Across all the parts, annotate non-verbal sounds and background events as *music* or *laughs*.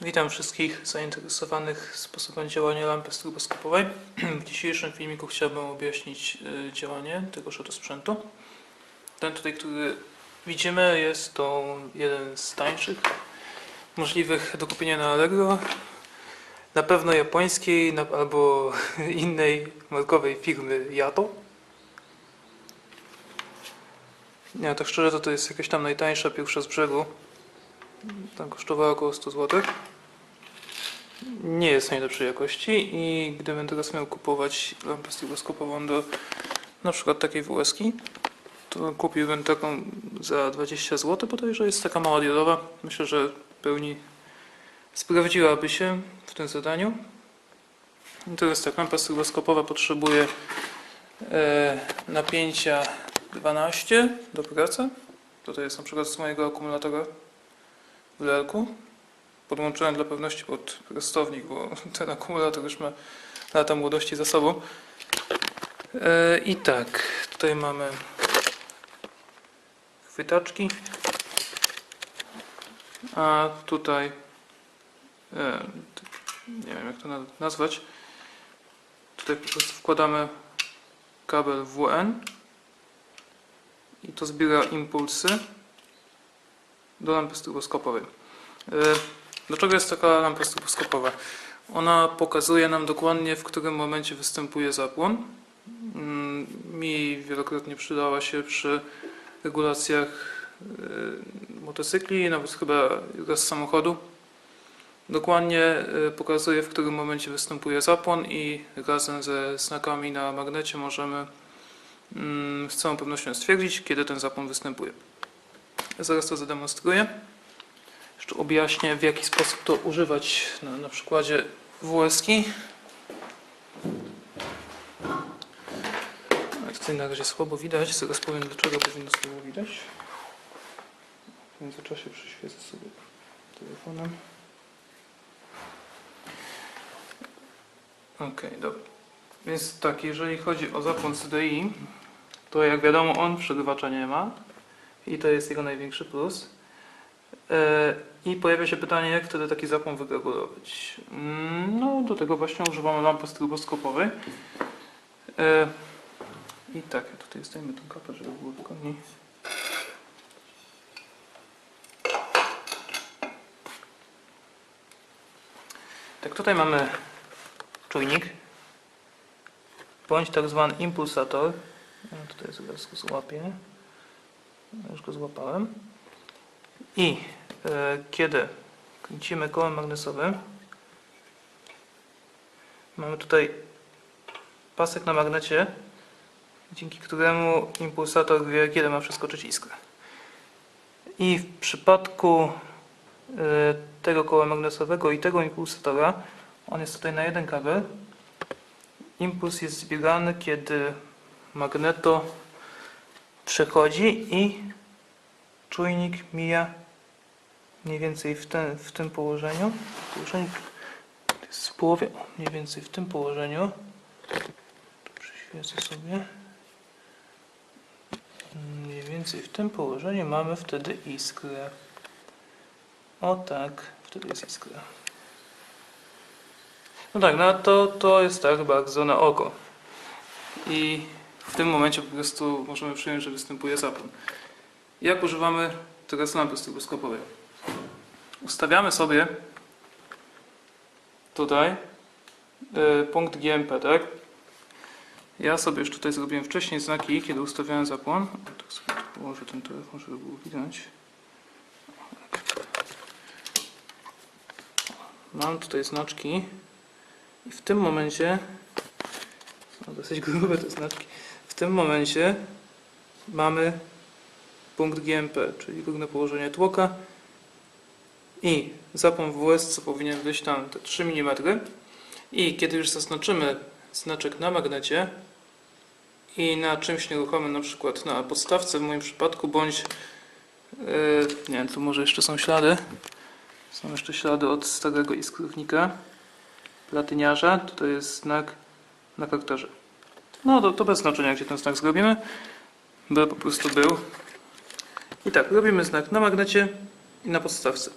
Witam wszystkich zainteresowanych sposobem działania lampy stroboskopowej. W dzisiejszym filmiku chciałbym objaśnić y, działanie tegoż oto sprzętu. Ten tutaj, który widzimy jest to jeden z tańszych możliwych do kupienia na Allegro. Na pewno japońskiej albo *laughs* innej markowej firmy Yato. Nie, tak szczerze to to jest jakaś tam najtańsza pierwsza z brzegu. Tam kosztowała około 100 zł. Nie jest najlepszej jakości i gdybym teraz miał kupować lampę stroboskopową do na przykład takiej WSK, to kupiłbym taką za 20 zł, bodajże jest taka mała diodowa. Myślę, że w pełni sprawdziłaby się w tym zadaniu. I teraz tak, lampa stroboskopowa potrzebuje e, napięcia 12 do pracy. Tutaj jest na przykład z mojego akumulatora w lerku. Podłączyłem dla pewności pod prostownik, bo *laughs* ten akumulator już ma lata młodości za sobą. E, I tak, tutaj mamy chwytaczki, a tutaj e, nie wiem jak to na- nazwać. Tutaj po prostu wkładamy kabel WN i to zbiera impulsy do lampy stroboskopowej. E, Dlaczego jest taka lampa stroboskopowa? Ona pokazuje nam dokładnie, w którym momencie występuje zapłon. Mm, Mi wielokrotnie przydała się przy regulacjach e, motocykli, nawet chyba raz samochodu. Dokładnie e, pokazuje, w którym momencie występuje zapłon i razem ze znakami na magnecie możemy mm, z całą pewnością stwierdzić, kiedy ten zapłon występuje. Zaraz to zademonstruję. Jeszcze objaśnię, w jaki sposób to używać na, na przykładzie WSK. Tutaj na razie słabo widać, zaraz powiem dlaczego powinno słabo widać. W międzyczasie przyświecę sobie telefonem. Ok, dobra. Więc tak, jeżeli chodzi o zapłon CDI, to jak wiadomo on przegrywacza nie ma i to jest jego największy plus. E, I pojawia się pytanie, jak wtedy taki zapłon wyregulować. Mm, No, do tego właśnie używamy lampy stroboskopowej. E, I tak, ja tutaj zdejmę tą kapę, żeby było wygodniej. Tak, tutaj mamy czujnik, bądź tak zwany impulsator. Ja tutaj zaraz go złapię. Już go złapałem. I e, kiedy kręcimy kołem magnesowym, mamy tutaj pasek na magnecie, dzięki któremu impulsator wie, kiedy ma przeskoczyć iskrę. I w przypadku e, tego koła magnesowego i tego impulsatora, on jest tutaj na jeden kabel, impuls jest zbierany, kiedy magneto przechodzi i czujnik mija mniej więcej w, ten, w tym położeniu. To jest w połowie, mniej więcej w tym położeniu. Tu przyświecę sobie. Mniej więcej w tym położeniu mamy wtedy iskrę. O tak, wtedy jest iskra. No tak, no to, to jest tak bardzo na oko. I w tym momencie po prostu możemy przyjąć, że występuje zapłon. Jak używamy teraz lampy stroboskopowej? Ustawiamy sobie tutaj y, punkt GMP, tak? Ja sobie już tutaj zrobiłem wcześniej znaki, kiedy ustawiałem zapłon. Tak sobie położę ten telefon, żeby było widać. Mam tutaj znaczki i w tym momencie są dosyć grube te znaczki. Tym momencie mamy punkt GMP, czyli górne położenie tłoka i zapłon w WSC powinien być tam te 3 mm i kiedy już zaznaczymy znaczek na magnecie i na czymś nieruchomym, na przykład na podstawce w moim przypadku, bądź yy, nie wiem, tu może jeszcze są ślady. Są jeszcze ślady od starego iskrownika platyniarza, tutaj jest znak na karterze no to, to bez znaczenia gdzie ten znak zrobimy by po prostu był i tak, robimy znak na magnecie i na podstawce.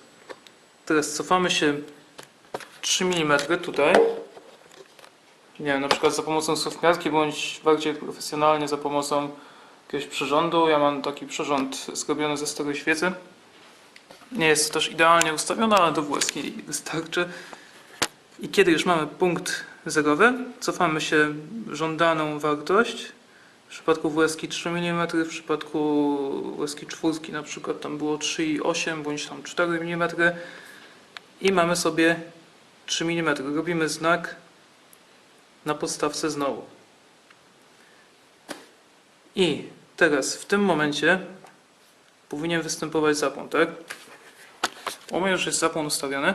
Teraz cofamy się 3 mm tutaj. Nie wiem, na przykład za pomocą suwmiarki, bądź bardziej profesjonalnie za pomocą jakiegoś przyrządu. Ja mam taki przyrząd zrobiony ze starej świecy. Nie jest to też idealnie ustawiona, ale do włoskiej wystarczy. I kiedy już mamy punkt zerowy, cofamy się żądaną wartość. W przypadku WSK 3 mm, w przypadku WSK 4 na przykład tam było 3,8 bądź tam 4 mm i mamy sobie 3 mm. Robimy znak na podstawce znowu. I teraz w tym momencie powinien występować zapłon, tak? U mnie już jest zapłon ustawiony,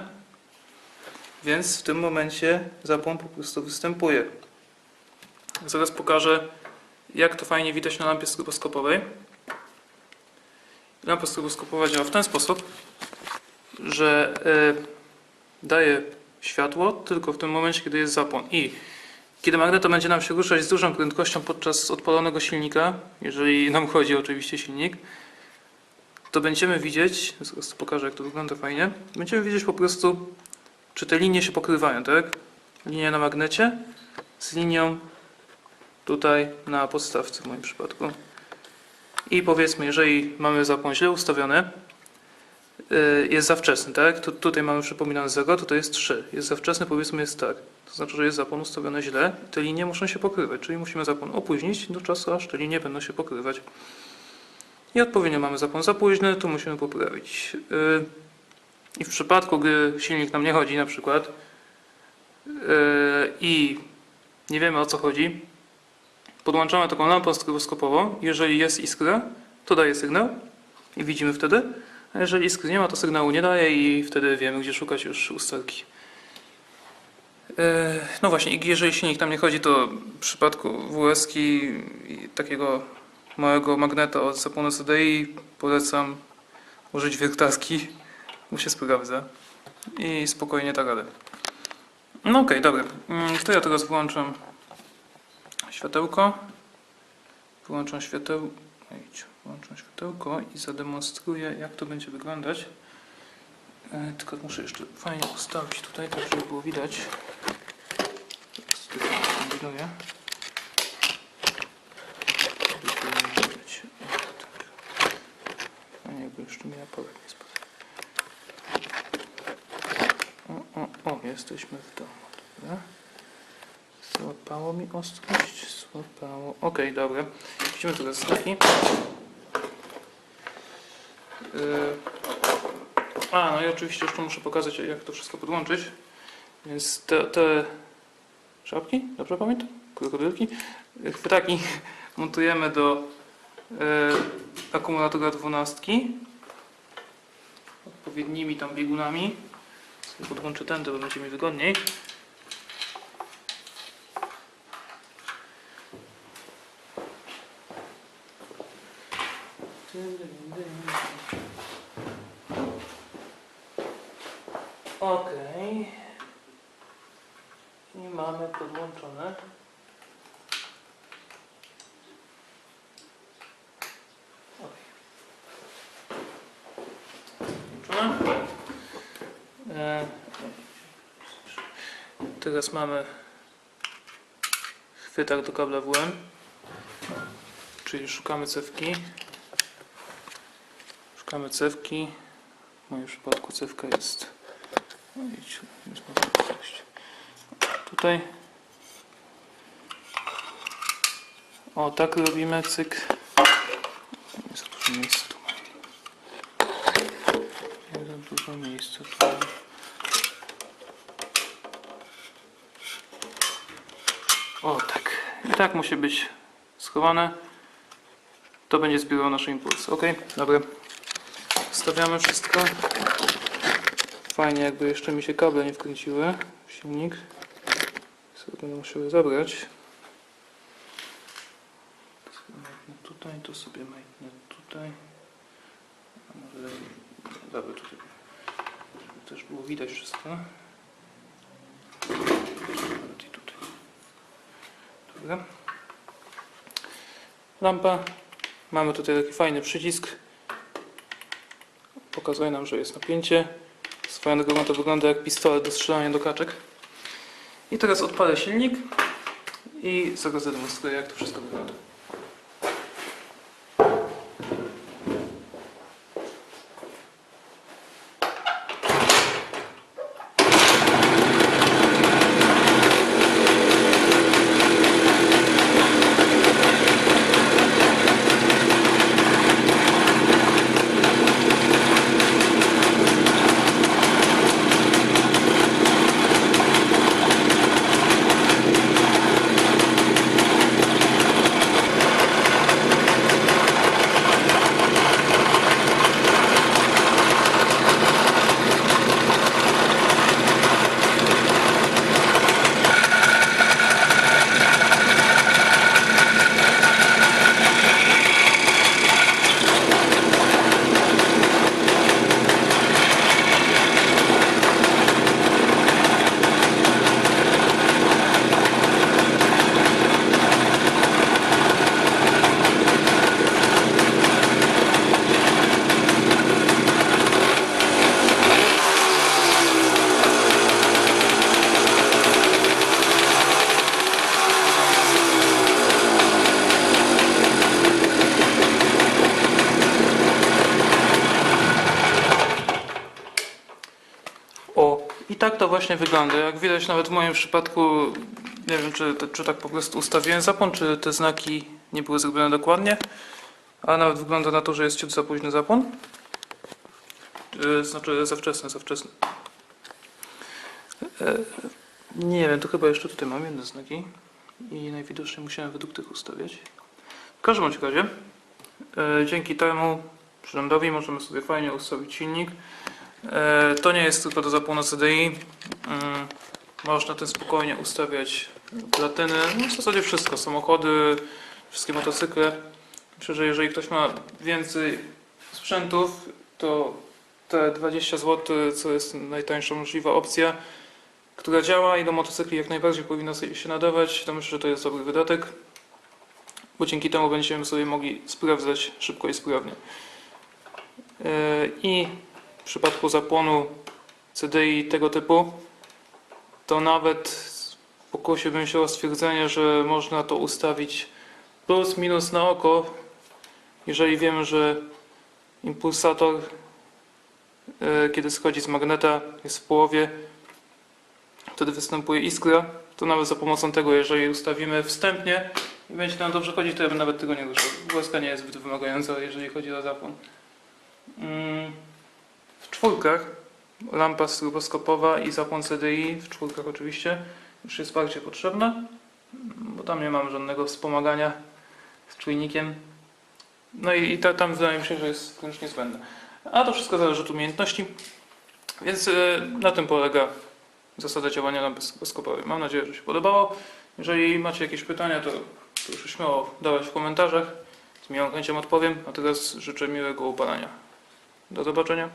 więc w tym momencie zapłon po prostu występuje. Zaraz pokażę, jak to fajnie widać na lampie stroboskopowej. Lampa stroboskopowa działa w ten sposób, że e, daje światło tylko w tym momencie, kiedy jest zapłon. I kiedy magneto będzie nam się ruszać z dużą prędkością podczas odpalonego silnika, jeżeli nam chodzi oczywiście silnik, to będziemy widzieć, zaraz pokażę jak to wygląda fajnie, będziemy widzieć po prostu, czy te linie się pokrywają, tak? Linia na magnecie z linią tutaj na podstawce w moim przypadku. I powiedzmy, jeżeli mamy zapłon źle ustawiony, yy, jest za wczesny, tak? Tu, tutaj mamy, przypominam, 0, tutaj jest 3. Jest za wczesny, powiedzmy jest tak. To znaczy, że jest zapłon ustawiony źle te linie muszą się pokrywać, czyli musimy zapłon opóźnić do czasu, aż te linie będą się pokrywać. I odpowiednio mamy zapłon za późny, tu musimy poprawić. I w przypadku, gdy silnik nam nie chodzi na przykład yy, i nie wiemy o co chodzi, podłączamy taką lampę stroboskopową. Jeżeli jest iskra, to daje sygnał i widzimy wtedy. A jeżeli iskry nie ma, to sygnału nie daje i wtedy wiemy, gdzie szukać już usterki. E, No właśnie, jeżeli silnik tam nie chodzi, to w przypadku WSK i takiego małego magneta od zapłonu CDI polecam użyć wiertarki, bo się sprawdza i spokojnie da radę. No okej, dobra. Mm, To ja teraz włączam światełko. Wyłączam światełko. Włączam światełko i zademonstruję, jak to będzie wyglądać. E, Tylko muszę jeszcze fajnie ustawić tutaj, tak żeby było widać. To kombinuję. Żeby to nie widać. O, tak. Fajnie, jakby jeszcze mi aparat nie spadł. O, o, jesteśmy w domu. Dobra. Złapało mi ostrość? Złapało. Okej, dobra. Widzimy teraz znaki. Yy. A, no i oczywiście jeszcze muszę pokazać, jak to wszystko podłączyć. Więc te, te szapki, dobrze pamiętam? Krokodylki? Yy, Chwytaki *laughs* montujemy do yy, akumulatora 12 odpowiednimi tam biegunami. Podłączę ten, to będzie mi wygodniej. Okej. I mamy podłączone. Okej. Podłączone. E, Teraz mamy chwytak do kabla WM, czyli szukamy cewki. Szukamy cewki. W moim przypadku cewka jest. No jest. Tutaj. O, tak robimy cyk. Za dużo miejsca tu za dużo miejsca tu O, tak. I tak musi być schowane. To będzie zbierało nasze impulsy. Ok, dobra. Wstawiamy wszystko. Fajnie, jakby jeszcze mi się kable nie wkręciły w silnik. Sobie będę musiał zabrać. Tutaj, to sobie majtnę tutaj. Dobra, tutaj. Żeby też było widać wszystko. Nawet i tutaj. Lampa. Mamy tutaj taki fajny przycisk. Pokazuje nam, że jest napięcie. Swoją drogą to wygląda jak pistolet do strzelania do kaczek. I teraz odpalę silnik i zaraz zademonstruję jak to wszystko wygląda. O, i tak to właśnie wygląda. Jak widać nawet w moim przypadku, nie wiem czy, czy tak po prostu ustawiłem zapłon, czy te znaki nie były zrobione dokładnie, ale nawet wygląda na to, że jest ciut za późny zapłon. Yy, Znaczy za wczesny, za wczesny. E, Nie wiem, to chyba jeszcze tutaj mam jedne znaki i najwidoczniej musiałem według tych ustawiać. W każdym razie, e, dzięki temu przyrządowi możemy sobie fajnie ustawić silnik. E, To nie jest tylko do zapłonu CDI. Mm, Można tym spokojnie ustawiać platyny. No w zasadzie wszystko. Samochody, wszystkie motocykle. Myślę, że jeżeli ktoś ma więcej sprzętów, to te 20 zł, co jest najtańsza możliwa opcja, która działa i do motocykli jak najbardziej powinno sobie się nadawać, to myślę, że to jest dobry wydatek, bo dzięki temu będziemy sobie mogli sprawdzać szybko i sprawnie. E, I w przypadku zapłonu CDI tego typu, to nawet pokusiłbym się o stwierdzenie, że można to ustawić plus minus na oko, jeżeli wiemy, że impulsator, e, kiedy schodzi z magneta, jest w połowie, wtedy występuje iskra, to nawet za pomocą tego, jeżeli ustawimy wstępnie i będzie nam dobrze chodzić, to ja bym nawet tego nie ruszał. Głaska nie jest wymagająca, jeżeli chodzi o zapłon. W czwórkach lampa stroboskopowa i zapłon CDI, w czwórkach oczywiście, już jest bardziej potrzebna, bo tam nie mam żadnego wspomagania z czujnikiem. No i, i ta, tam wydaje mi się, że jest wręcz niezbędne. A to wszystko zależy od umiejętności, więc e, na tym polega zasada działania lampy stroboskopowej. Mam nadzieję, że się podobało. Jeżeli macie jakieś pytania, to proszę śmiało dawać w komentarzach. Z miłą chęcią odpowiem. A teraz życzę miłego upalania. Do zobaczenia.